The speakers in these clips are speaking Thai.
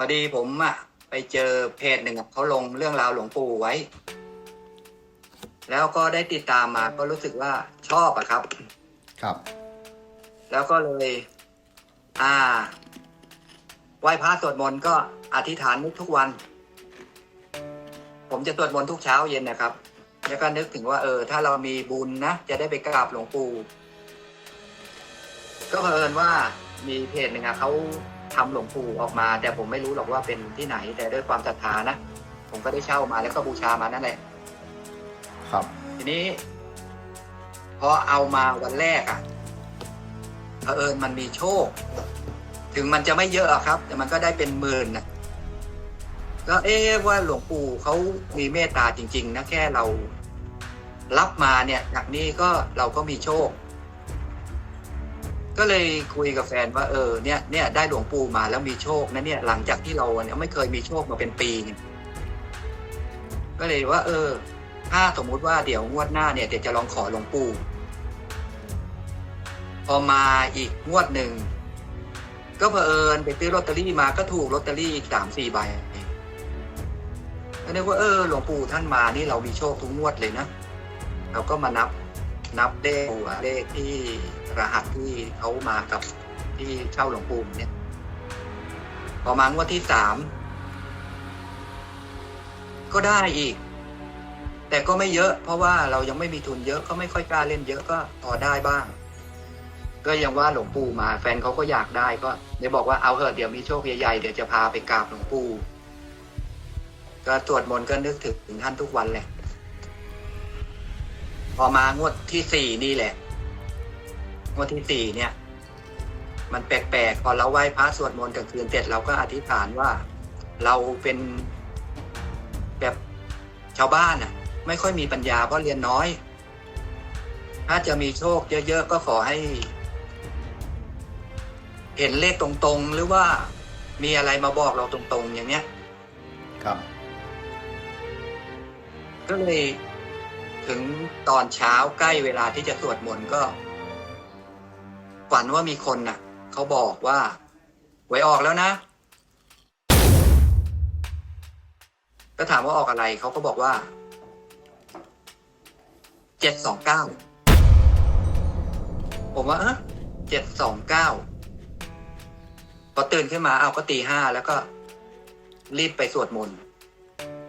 อดีผมอะไปเจอเพจหนึ่งอะเขาลงเรื่องราวหลวงปู่ไว้ แล้วก็ได้ติดตามมาก็รู้สึกว่าชอบอะครับ ครับ แล้วก็เลย อ่าไหว้พระสวดมนต์ก็อธิษฐานนึกทุกวัน ผมจะสวดมนต์ทุกเช้าเย็นนะครับ แล้วก็นึกถึงว่าเออ ถ้าเรามีบุญนะจะได้ไปกราบหลวงปู่ก็เผอิญว่ามีเพจหนึ่งอะเขา ทำหลวงปู่ออกมา แต่ผมไม่รู้หรอกว่าเป็นที่ไหน แต่ด้วยความศรัทธานะผมก็ได้เช่ามาแล้วก็บูชามานั่นแหละ ครับ ทีนี้ พอเอามาวันแรกอะ่ะเผอิญมันมีโชค ถึงมันจะไม่เยอะอะครับ แต่มันก็ได้เป็นหมื่นนะก็เอ๊ะว่าหลวงปู่เขามีเมตตาจริง ๆ นะแค่เรารับมาเนี่ยจากนี้ก็เราก็มีโชค ก็เลยคุยกับแฟนว่าเออเนี่ยเนี่ยได้หลวงปู่มาแล้วมีโชคนะเนี่ยหลังจากที่เราเนี่ยไม่เคยมีโชคมาเป็นปี ก็เลยว่า เออ ถ้าสมมุติว่าเดี๋ยวงวดหน้าเนี่ยเดี๋ยวจะลองขอหลวงปู่พอมาอีกงวดหนึ่งก็เผอิญไปซื้อลอตเตอรี่มาก็ถูกลอตเตอรี่สามสี่ใบก็นึกว่าเออหลวงปู่ท่านมานี่เรามีโชคทุกงวดเลยนะเราก็มานับนับเลขเลขที่ รหัสที่เขามากับที่เช่าหลวงปู่เนี่ยพอมางวดที่สามก็ได้อีก แต่ก็ไม่เยอะ เพราะว่าเรายังไม่มีทุนเยอะก็ไม่ค่อยกล้าเล่นเยอะก็พอได้บ้าง ก็ยังว่าหลวงปู่มา แฟนเขาก็อยากได้ก็เลยบอกว่าเอาเถอะเดี๋ยวมีโชคใหญ่ๆเดี๋ยวจะพาไปกราบหลวงปู่ก็สวดมนต์ก็นึกถึงท่านทุกวันแหละ พอมางวดที่สี่นี่แหละ วดที่สี่เนี่ย มันแปลกๆพอเราไหว้พระสวดมนต์กลางคืนเสร็จเราก็อธิษฐานว่า เราเป็นแบบชาวบ้านอะ ไม่ค่อยมีปัญญาเพราะเรียนน้อย ถ้าจะมีโชคเยอะๆก็ขอให้ เห็นเลขตรงๆ หรือว่ามีอะไรมาบอกเราตรงๆ อย่างเนี้ย ครับ ก็เลยถึงตอนเช้าใกล้เวลาที่จะสวดมนต์ก็ ฝันว่ามีคนน่ะเขาบอกว่าหวยออกแล้วนะ ก็ถามว่าออกอะไรเขาก็บอกว่าเจ็ดสองเก้าผมว่าเออเจ็ดสองเก้าพอตื่นขึ้นมาเอาก็ตีห้าแล้วก็ รีบไปสวดมนต์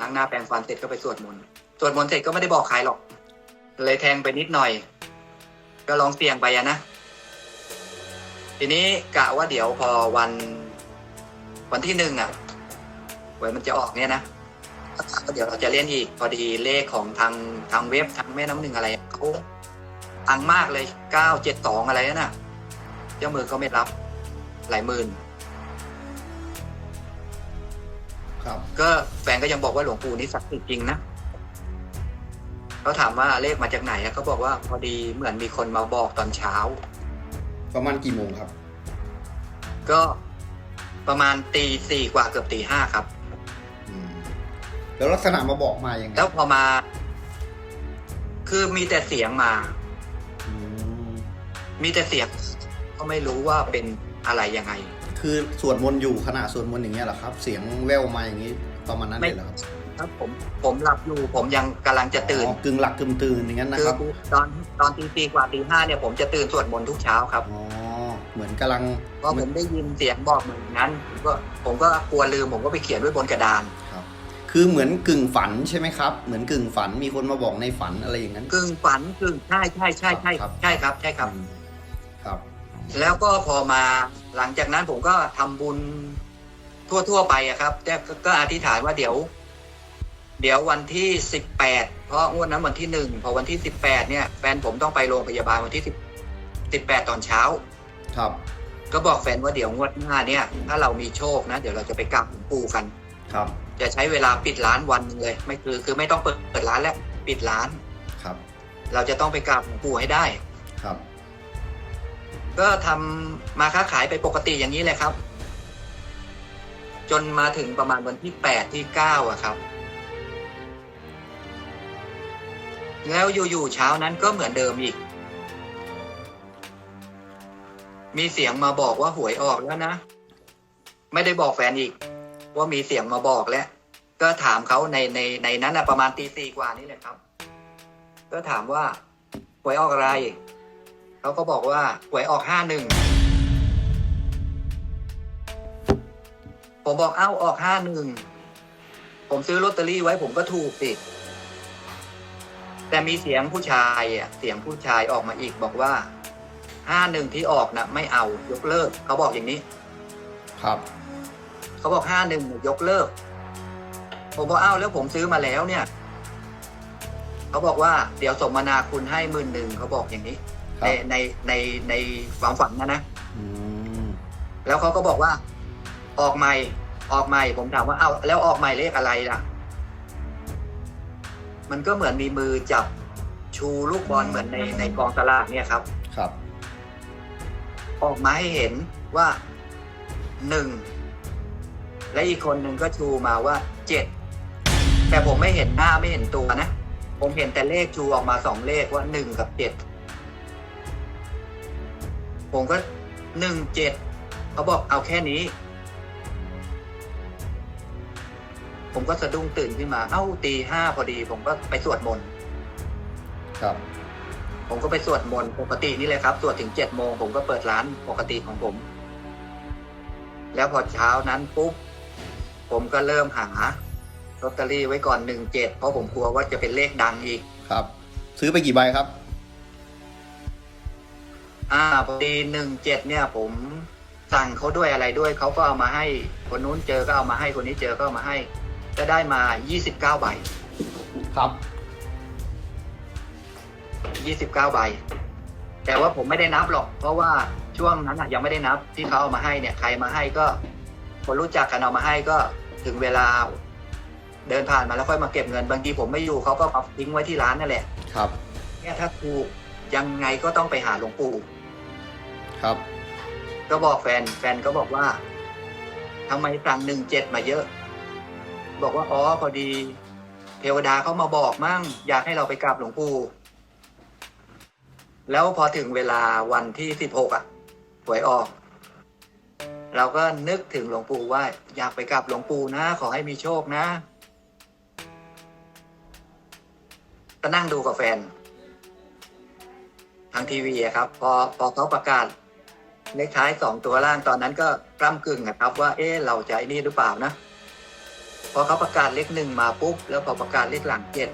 ล้างหน้าแปรงฟันเสร็จก็ไปสวดมนต์สวดมนต์เสร็จก็ไม่ได้บอกใครหรอก เลยแทงไปนิดหน่อย ก็ลองเสี่ยงไปอะนะ ทีนี้กะว่าเดี๋ยวพอวัน วันที่หนึ่งอะหวยมันจะออกเนี่ยนะก็เดี๋ยวเราจะเล่นอีกพอดีเลขของทางทางเว็บทางแม่น้ำหนึ่งอะไรเขาอังมากเลยเก้าเจ็ดสองอะไรนั่นน่ะ เจ้ามือเขาไม่รับหลายหมื่นครับ ก็แฟนก็ยังบอกว่าหลวงปู่นี่ศักดิ์สิทธิ์จริงนะเขาถามว่าเลขมาจากไหนอะเขาบอกว่าพอดีเหมือนมีคนมาบอกตอนเช้า ประมาณกี่โมงครับ ก็ประมาณตีสี่กว่าเกือบตีห้าครับ อืมแล้วลักษณะมาบอกมายังไงแล้วพอมา คือมีแต่เสียงมา อืมมีแต่เสียง ก็ไม่รู้ว่าเป็นอะไรยังไง คือสวดมนต์อยู่ขณะสวดมนต์อย่างเงี้ยเหรอครับ เสียงแววมาอย่างนี้ประมาณนั้นไม่เลยเหรอครับ ครับผมผมหลับอยู่ผมยังกำลังจะตื่นอ๋อกึ่งหลักกึ่งตื่นอย่างนั้นนะคืคอรับตอนตอนตีสี่กว่าตีห้าเนี่ยผมจะตื่นสวดมนต์ทุกเช้าครับ อ๋อเหมือนกำลังเพราะผมได้ยินเสียงบอกเหมือนนั้นผมก็ผมก็กลัวลืมผมก็ไปเขียนไว้บนกระดาน ครับ คือเหมือนกึ่งฝันใช่ไหมครับ เหมือนกึ่งฝันมีคนมาบอกในฝันอะไรอย่างนั้น กึ่งฝันกึ่งใช่ใช่ใช่ใช่ครับ ใช่ครับใช่ครับ อืมครับ แล้วก็พอมาหลังจากนั้นผมก็ทำบุญทั่ว ๆ ไปอะครับแต่ก็ก็อธิษฐานว่าเดี๋ยว เดี๋ยววันที่สิบแปดเพราะงวดนั้นวันที่หนึ่งพอวันที่สิบแปดเนี่ยแฟนผมต้องไปโรงพยาบาลวันที่สิบสิบแปดตอนเช้า ครับ ก็บอกแฟนว่าเดี๋ยวงวดหน้าเนี่ย ถ้าเรามีโชคนะ เดี๋ยวเราจะไปกราบหลวงปู่กัน ครับ จะใช้เวลาปิดร้านวันหนึงเลย ไม่คือคือไม่ต้องเปิดเปิดร้านแล้วปิดร้าน ครับเราจะต้องไปกราบหลวงปู่ให้ได้ ครับก็ทำมาค้าขายไปปกติอย่างนี้เลยครับ จนมาถึงประมาณวันที่แปดที่เก้าอะครับ แล้วอยู่ๆเช้านั้นก็เหมือนเดิมอีก มีเสียงมาบอกว่าหวยออกแล้วนะ ไม่ได้บอกแฟนอีก ว่ามีเสียงมาบอกแล้ว ก็ถามเขาในในในนั้นนะประมาณตีสี่กว่านี่แหละครับ ก็ถามว่าหวยออกอะไร เขาก็บอกว่าหวยออกห้าหนึ่ง ผมบอกเอ้าออกห้าหนึ่ง ผมซื้อลอตเตอรี่ไว้ผมก็ถูกสิ แต่มีเสียงผู้ชายอะเสียงผู้ชายออกมาอีกบอกว่าห้าหนึ่งที่ออกนะไม่เอายกเลิก เขาบอกอย่างนี้ ครับ เขาบอกห้าหนึ่งยกเลิก ผมบอกอ้าวแล้วผมซื้อมาแล้วเนี่ย เขาบอกว่าเดี๋ยวสมนาคุณให้หมื่นหนึ่งเขาบอกอย่างนี้ครัในบในในในความฝันนะนะอืมแล้วเขาก็บอกว่า ออกใหม่ออกใหม่ผมถามว่าเอาแล้วออกใหม่เลขอะไรล่ะ มันก็เหมือนมีมือจับชูลูกบอลเหมือนในในกองสลากเนี่ยครับ ครับ ออกมาให้เห็นว่าหนึ่งและอีกคนหนึ่งก็ชูมาว่าเจ็ดแต่ผมไม่เห็นหน้าไม่เห็นตัวนะ ผมเห็นแต่เลขชูออกมาสองเลขว่าหนึ่งกับเจ็ดผมก็หนึ่งเจ็ดเขาบอกเอาแค่นี้ ผมก็สะดุ้งตื่นขึ้นมา เอ้าตีห้าพอดี ผมก็ไปสวดมนต์ครับ ผมก็ไปสวดมนต์ปกตินี่เลยครับ สวดถึงเจ็ดโมงผมก็เปิดร้านปกติของผม แล้วพอเช้านั้นปุ๊บผมก็เริ่มหาลอตเตอรี่ไว้ก่อนหนึ่งเจ็ดเพราะผมกลัวว่าจะเป็นเลขดังอีกครับ ซื้อไปกี่ใบครับ อ่าพอดีหนึ่งเจ็ดเนี่ย ผมสั่งเขาด้วยอะไรด้วยเขาก็เอามาให้ คนนู้นเจอก็เอามาให้คนนี้เจอก็เอามาให้ ก็ได้มายี่สิบเก้าใบ ครับยี่สิบเก้าใบ แต่ว่าผมไม่ได้นับหรอก เพราะว่าช่วงนั้นอะยังไม่ได้นับที่เขาเอามาให้เนี่ยใครมาให้ก็คนรู้จักกันเอามาให้ก็ถึงเวลาเดินผ่านมาแล้วค่อยมาเก็บเงิน บางทีผมไม่อยู่เขาก็เอาทิ้งไว้ที่ร้านนั่นแหละ ครับ เนี่ยถ้าถูกยังไงก็ต้องไปหาหลวงปู่ ครับ ก็บอกแฟน แฟนก็บอกว่าทำไมสั่งหนึ่งเจ็ดมาเยอะ บอกว่าอ๋อพอดี เทวดาเขามาบอกมั่ง อยากให้เราไปกราบหลวงปู่แล้วพอถึงเวลาวันที่สิบหกอะหวยออก เราก็นึกถึงหลวงปู่ว่า อยากไปกราบหลวงปู่นะ ขอให้มีโชคนะก็นั่งดูกับแฟน ทางทีวีอะครับ พอพอเขาประกาศเลขท้ายสองตัวล่างตอนนั้นก็กล้ำกึ่งนะครับ ว่า เอ๊ะเราจะไอ้นี่หรือเปล่านะ พอเขาประกาศเลขหนึ่งมาปุ๊บ แล้วพอประกาศเลขหลังเจ็ด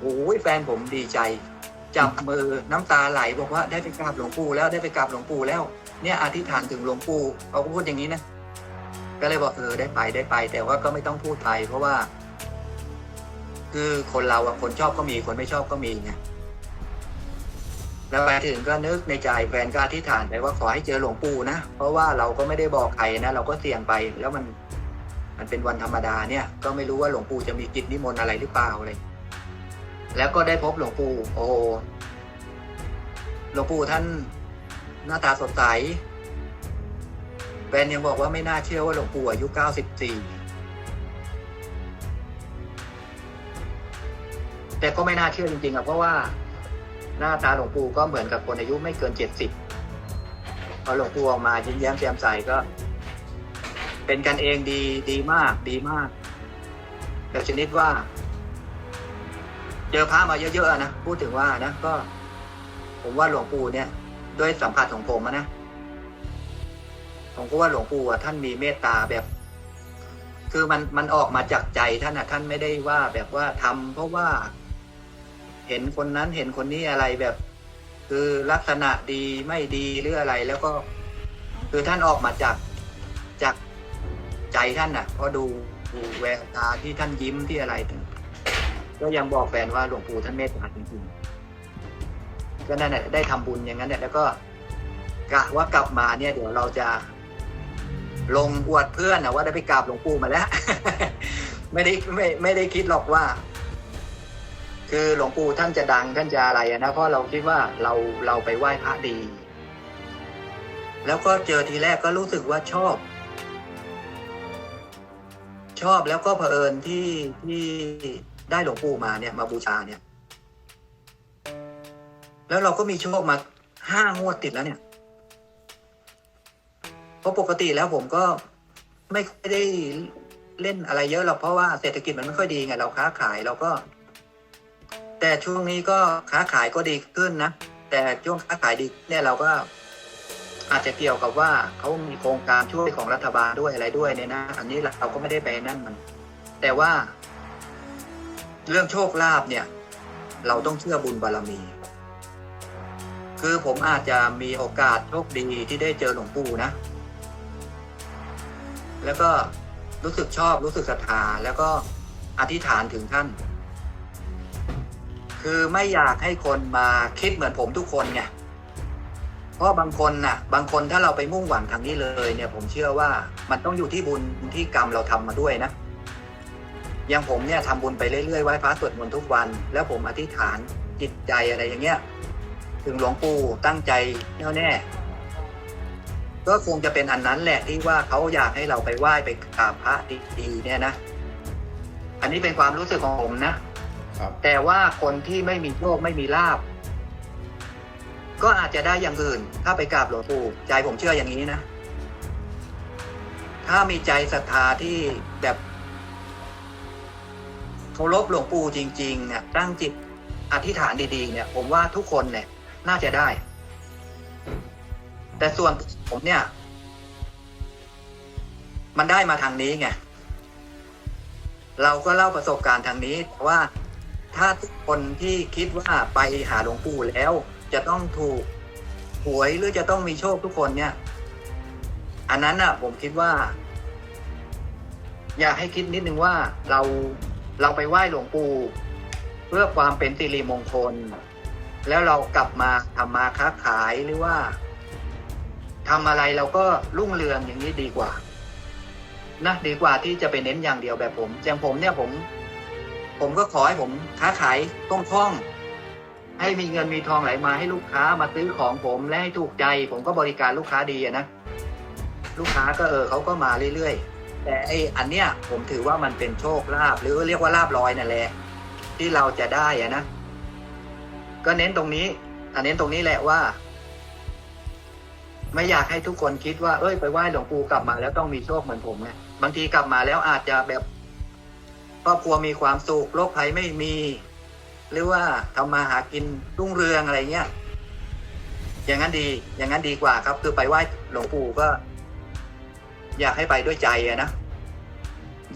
โอ้ยแฟนผมดีใจ จับมือน้ำตาไหลบอกว่าได้ไปกราบหลวงปู่แล้วได้ไปกราบหลวงปู่แล้ว เนี่ยอธิษฐานถึงหลวงปู่เขาก็พูดอย่างนี้นะก็เลยบอกเออได้ไปได้ไป แต่ว่าก็ไม่ต้องพูดไปเพราะว่า คือคนเราอะคนชอบก็มีคนไม่ชอบก็มีไงแล้วไปถึงก็นึกในใจแฟนก็อธิษฐานไปว่าขอให้เจอหลวงปู่นะเพราะว่าเราก็ไม่ได้บอกใครนะเราก็เสี่ยงไปแล้วมัน มันเป็นวันธรรมดาเนี่ยก็ไม่รู้ว่าหลวงปู่จะมีกิจนิมนต์อะไรหรือเปล่าอะไรแล้วก็ได้พบหลวงปู่โอ้โหหลวงปู่ท่านหน้าตาสดใสแฟนยังบอกว่าไม่น่าเชื่อว่าหลวงปู่อายุเก้าสิบสี่แต่ก็ไม่น่าเชื่อจริงๆอะเพราะว่าหน้าตาหลวงปู่ก็เหมือนกับคนอายุไม่เกินเจ็ดสิบพอหลวงปู่ออกมายิ้มแย้มแจ่มใสก็ เป็นกันเองดีดีมากดีมาก แต่ชนิดว่า เจอพระมาเยอะๆนะพูดถึงว่านะก็ ผมว่าหลวงปู่เนี่ย ด้วยสัมผัสของผมนะผมก็ว่าหลวงปู่อะท่านมีเมตตาแบบ คือมันมันออกมาจากใจท่านอะท่านไม่ได้ว่าแบบว่าทำเพราะว่า เห็นคนนั้นเห็นคนนี้อะไรแบบ คือลักษณะดีไม่ดีหรืออะไรแล้วก็ คือท่านออกมาจาก ท่านน่ะเพราะดูดูแววตาที่ท่านยิ้มที่อะไรถึงก็ยังบอกแฟนว่าหลวงปู่ท่านเมตตาจริงๆก็นั่นแหละได้ทำบุญอย่างนั้นเนี่ยแล้วก็กะว่ากลับมาเนี่ย เดี๋ยวเราจะลงอวดเพื่อนนะว่าได้ไปกราบหลวงปู่มาแล้ว ไม่ได้ไม่ไม่ได้คิดหรอกว่า คือหลวงปู่ท่านจะดังท่านจะอะไรนะเพราะเราคิดว่าเราเราไปไหว้พระดี แล้วก็เจอทีแรกก็รู้สึกว่าชอบ ชอบแล้วก็เผอิญที่ที่ได้หลวงปู่มาเนี่ย มาบูชาเนี่ย แล้วเราก็มีโชคมาห้างวดติดแล้วเนี่ยเพราะปกติแล้วผมก็ไม่ได้เล่นอะไรเยอะหรอกเพราะว่าเศรษฐกิจมันไม่ค่อยดีไงเราค้าขายเราก็ แต่ช่วงนี้ก็ค้าขายก็ดีขึ้นนะแต่ช่วงค้าขายดีเนี่ยเราก็ อาจจะเกี่ยวกับว่าเขามีโครงการช่วยของรัฐบาลด้วยอะไรด้วยเนี่ยนะ อันนี้เราก็ไม่ได้ไปนั่นมัน แต่ว่า เรื่องโชคลาภเนี่ย เราต้องเชื่อบุญบารมี คือผมอาจจะมีโอกาสโชคดีที่ได้เจอหลวงปู่นะ แล้วก็รู้สึกชอบรู้สึกศรัทธาแล้วก็อธิษฐานถึงท่าน คือไม่อยากให้คนมาคิดเหมือนผมทุกคนไง เพราะบางคนน่ะ บางคนถ้าเราไปมุ่งหวังทางนี้เลยเนี่ย ผมเชื่อว่ามันต้องอยู่ที่บุญที่กรรมเราทำมาด้วยนะอย่างผมเนี่ยทำบุญไปเรื่อยๆไหว้พระสวดมนต์ทุกวัน แล้วผมอธิษฐานจิตใจอะไรอย่างเงี้ย ถึงหลวงปู่ตั้งใจแน่วแน่ก็คงจะเป็นอันนั้นแหละที่ว่าเขาอยากให้เราไปไหว้ไปกราบพระดีๆเนี่ยนะ อันนี้เป็นความรู้สึกของผมนะครับแต่ว่าคนที่ไม่มีโชคไม่มีลาบ ก็อาจจะได้อย่างอื่น ถ้าไปกราบหลวงปู่ใจผมเชื่ออย่างนี้นะ ถ้ามีใจศรัทธาที่แบบเคารพหลวงปู่จริงๆเนี่ยตั้งจิตอธิษฐานดีๆ เนี่ย ผมว่าทุกคนเนี่ยน่าจะได้ แต่ส่วนผมเนี่ย มันได้มาทางนี้ไงเราก็เล่าประสบการณ์ทางนี้ว่าถ้าทุกคนที่คิดว่าไปหาหลวงปู่แล้ว จะต้องถูกหวยหรือจะต้องมีโชคทุกคนเนี่ย อันนั้นน่ะ ผมคิดว่า อยากให้คิดนิดนึงว่าเราเราไปไหว้หลวงปู่เพื่อความเป็นสิริมงคล แล้วเรากลับมาทำมาค้าขายหรือว่าทำอะไรเราก็รุ่งเรืองอย่างนี้ดีกว่านะดีกว่าที่จะไปเน้นอย่างเดียวแบบผมอย่างผมเนี่ยผม ผมก็ขอให้ผมค้าขายต้องคล่อง ให้มีเงินมีทองไหลมาให้ลูกค้ามาซื้อของผมและให้ถูกใจ ผมก็บริการลูกค้าดีนะ ลูกค้าก็เออเขาก็มาเรื่อยๆ แต่ไออันเนี้ยผมถือว่ามันเป็นโชคลาภหรือเรียกว่าลาบลอยนั่นแหละที่เราจะได้อะนะ ก็เน้นตรงนี้อันเน้นตรงนี้แหละว่า ไม่อยากให้ทุกคนคิดว่าเอ้ยไปไหว้หลวงปู่กลับมาแล้วต้องมีโชคเหมือนผมไงบางทีกลับมาแล้วอาจจะแบบครอบครัวมีความสุขโรคภัยไม่มี หรือว่าทำมาหากินรุ่งเรืองอะไรเงี้ยอย่างนั้นดีอย่างนั้นดีกว่าครับ คือไปไหว้หลวงปู่ก็ อยากให้ไปด้วยใจอะนะ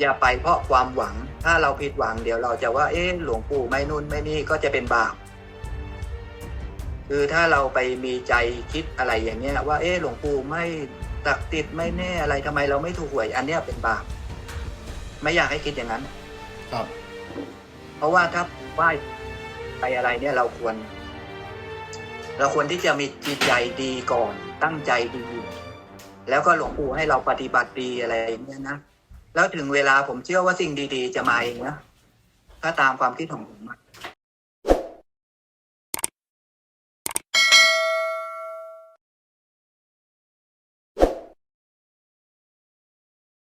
อย่าไปเพราะความหวัง ถ้าเราผิดหวังเดี๋ยวเราจะว่า เอ๊ะหลวงปู่ไม่นู่นไม่นี่ก็จะเป็นบาปคือถ้าเราไปมีใจคิดอะไรอย่างเงี้ยว่าเออหลวงปู่ไม่ตักติดไม่แน่อะไรทำไมเราไม่ถูกหวย อันเนี้ยเป็นบาปไม่อยากให้คิดอย่างนั้น ครับ เพราะว่าถ้าไหว้ไปอะไรเนี่ยเราควร เราควรที่จะมีจิตใจดีก่อน ตั้งใจดี แล้วก็หลวงปู่ให้เราปฏิบัติดีอะไรอย่างเงี้ยนะแล้วถึงเวลาผมเชื่อว่าสิ่งดี ๆ จะมาเองนะถ้าตามความคิดของผมอะ